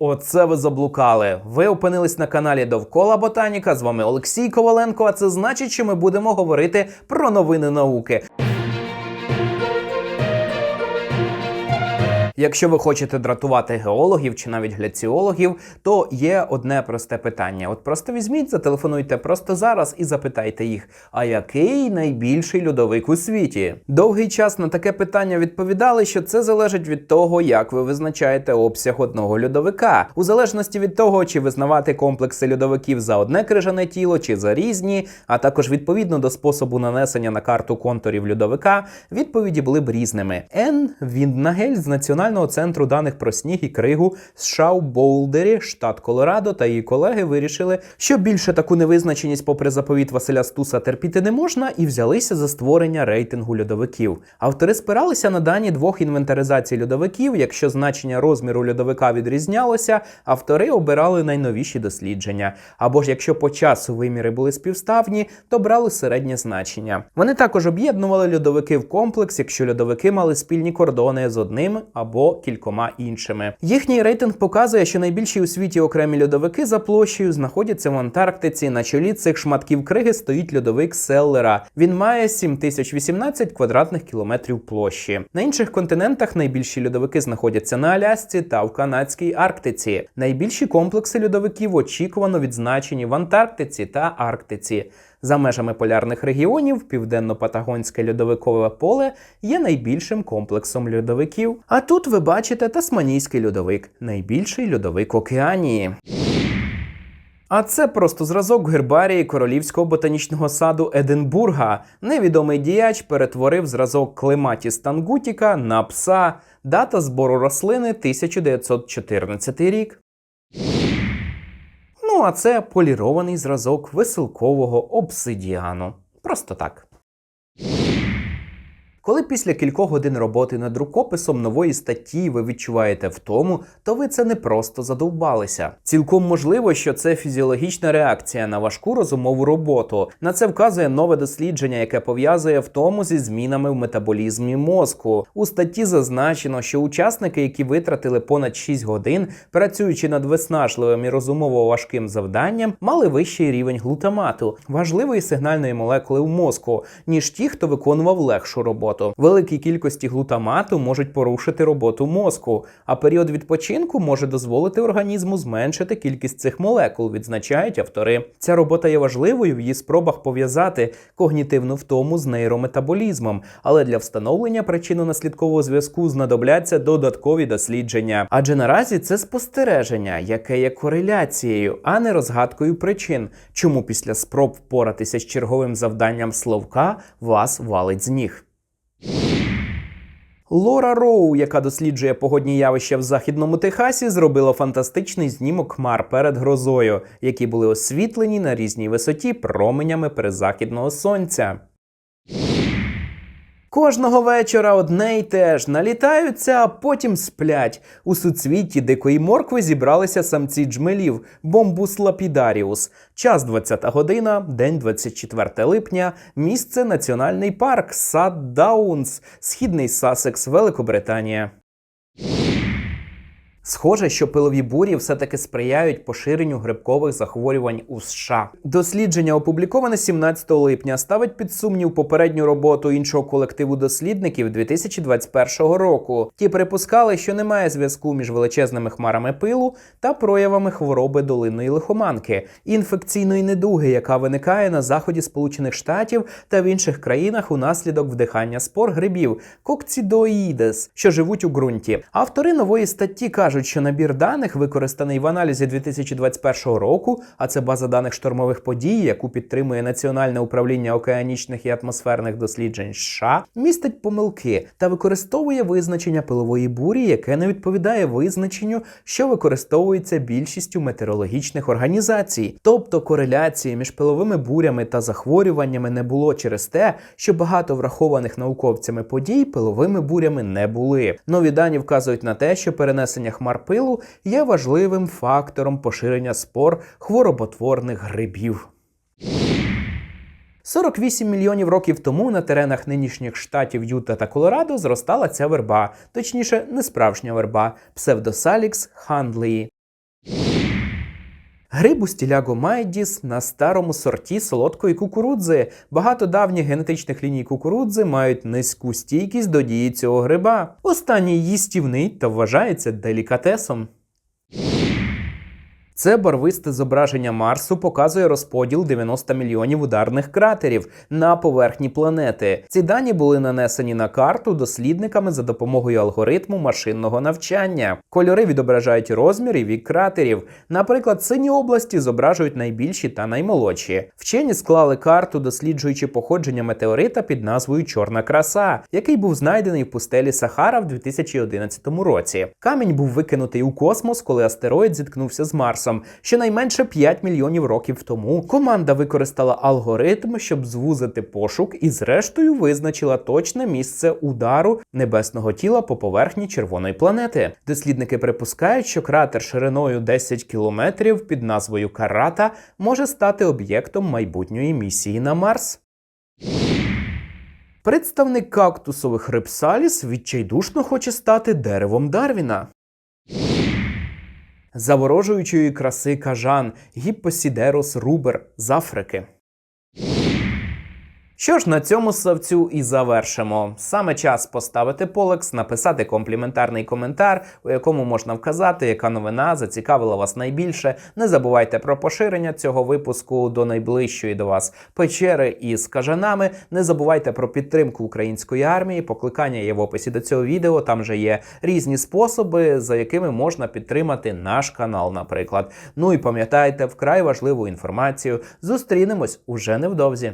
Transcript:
оце ви заблукали. Ви опинились на каналі Довкола Ботаніка. З вами Олексій Коваленко. А це значить, що ми будемо говорити про новини науки. Якщо ви хочете дратувати геологів чи навіть гляціологів, то є одне просте питання. От просто візьміть, зателефонуйте просто зараз і запитайте їх, а який найбільший льодовик у світі? Довгий час на таке питання відповідали, що це залежить від того, як ви визначаєте обсяг одного льодовика, у залежності від того, чи визнавати комплекси льодовиків за одне крижане тіло чи за різні, а також відповідно до способу нанесення на карту контурів льодовика, відповіді були б різними. Ен Вінднагель з Національного центру даних про сніг і кригу США у Болдері, штат Колорадо, та її колеги вирішили, що більше таку невизначеність, попри заповіт Василя Стуса, терпіти не можна, і взялися за створення рейтингу льодовиків. Автори спиралися на дані двох інвентаризацій льодовиків. Якщо значення розміру льодовика відрізнялося, автори обирали найновіші дослідження. Або ж якщо по часу виміри були співставні, то брали середнє значення. Вони також об'єднували льодовики в комплекс, якщо льодовики мали спільні кордони з одним або кількома іншими. Їхній рейтинг показує, що найбільші у світі окремі льодовики за площею знаходяться в Антарктиці. На чолі цих шматків криги стоїть льодовик Селлера. Він має 7018 квадратних кілометрів площі. На інших континентах найбільші льодовики знаходяться на Алясці та в Канадській Арктиці. Найбільші комплекси льодовиків очікувано відзначені в Антарктиці та Арктиці. За межами полярних регіонів південно-патагонське льодовикове поле є найбільшим комплексом льодовиків. А тут ви бачите Тасманійський льодовик, найбільший льодовик Океанії. А це просто зразок гербарії Королівського ботанічного саду Единбурга. Невідомий діяч перетворив зразок клематіс тангутіка на пса. Дата збору рослини 1914 рік. Ну, а це полірований зразок веселкового обсидіану. Просто так. Коли після кількох годин роботи над рукописом нової статті ви відчуваєте втому, то ви це не просто задовбалися. Цілком можливо, що це фізіологічна реакція на важку розумову роботу. На це вказує нове дослідження, яке пов'язує втому зі змінами в метаболізмі мозку. У статті зазначено, що учасники, які витратили понад 6 годин, працюючи над виснажливим і розумово важким завданням, мали вищий рівень глутамату, важливої сигнальної молекули в мозку, ніж ті, хто виконував легшу роботу. Великі кількості глутамату можуть порушити роботу мозку, а період відпочинку може дозволити організму зменшити кількість цих молекул, відзначають автори. Ця робота є важливою в її спробах пов'язати когнітивну втому з нейрометаболізмом, але для встановлення причинно-наслідкового зв'язку знадобляться додаткові дослідження. Адже наразі це спостереження, яке є кореляцією, а не розгадкою причин, чому після спроб впоратися з черговим завданням словка вас валить з ніг. Лора Роу, яка досліджує погодні явища в західному Техасі, зробила фантастичний знімок хмар перед грозою, які були освітлені на різній висоті променями перезахідного сонця. Кожного вечора одне й те ж налітаються, а потім сплять. У суцвітті дикої моркви зібралися самці джмелів бомбус лапідаріус. Час 20 година, день 24 липня, місце Національний парк Сад Даунс, Східний Сасекс, Великобританія. Схоже, що пилові бурі все-таки сприяють поширенню грибкових захворювань у США. Дослідження, опубліковане 17 липня, ставить під сумнів попередню роботу іншого колективу дослідників 2021 року. Ті припускали, що немає зв'язку між величезними хмарами пилу та проявами хвороби долинної лихоманки, інфекційної недуги, яка виникає на заході Сполучених Штатів та в інших країнах унаслідок вдихання спор грибів кокцідоїдес, що живуть у ґрунті. Автори нової статті кажуть, що набір даних, використаний в аналізі 2021 року, а це база даних штормових подій, яку підтримує Національне управління океанічних і атмосферних досліджень США, містить помилки та використовує визначення пилової бурі, яке не відповідає визначенню, що використовується більшістю метеорологічних організацій. Тобто кореляції між пиловими бурями та захворюваннями не було через те, що багато врахованих науковцями подій пиловими бурями не були. Нові дані вказують на те, що перенесення хмар пилу є важливим фактором поширення спор хвороботворних грибів. 48 мільйонів років тому на теренах нинішніх штатів Юта та Колорадо зростала ця верба, точніше, не справжня верба, псевдосалікс хандлеї. Гриб стіляго майдіс на старому сорті солодкої кукурудзи. Багато давніх генетичних ліній кукурудзи мають низьку стійкість до дії цього гриба. Останній їстівний та вважається делікатесом. Це барвисте зображення Марсу показує розподіл 90 мільйонів ударних кратерів на поверхні планети. Ці дані були нанесені на карту дослідниками за допомогою алгоритму машинного навчання. Кольори відображають розмір і вік кратерів. Наприклад, сині області зображують найбільші та наймолодші. Вчені склали карту, досліджуючи походження метеорита під назвою Чорна краса, який був знайдений в пустелі Сахара в 2011 році. Камінь був викинутий у космос, коли астероїд зіткнувся з Марсом. Щонайменше 5 мільйонів років тому команда використала алгоритм, щоб звузити пошук, і зрештою визначила точне місце удару небесного тіла по поверхні червоної планети. Дослідники припускають, що кратер шириною 10 кілометрів під назвою Карата може стати об'єктом майбутньої місії на Марс. Представник кактусових репсаліс відчайдушно хоче стати деревом Дарвіна. Заворожуючої краси кажан Гіппосідерос рубер з Африки. Що ж, на цьому савцю і завершимо. Саме час поставити полекс, написати компліментарний коментар, у якому можна вказати, яка новина зацікавила вас найбільше. Не забувайте про поширення цього випуску до найближчої до вас печери із кажанами. Не забувайте про підтримку української армії. Покликання є в описі до цього відео. Там же є різні способи, за якими можна підтримати наш канал, наприклад. Ну і пам'ятайте вкрай важливу інформацію. Зустрінемось уже невдовзі.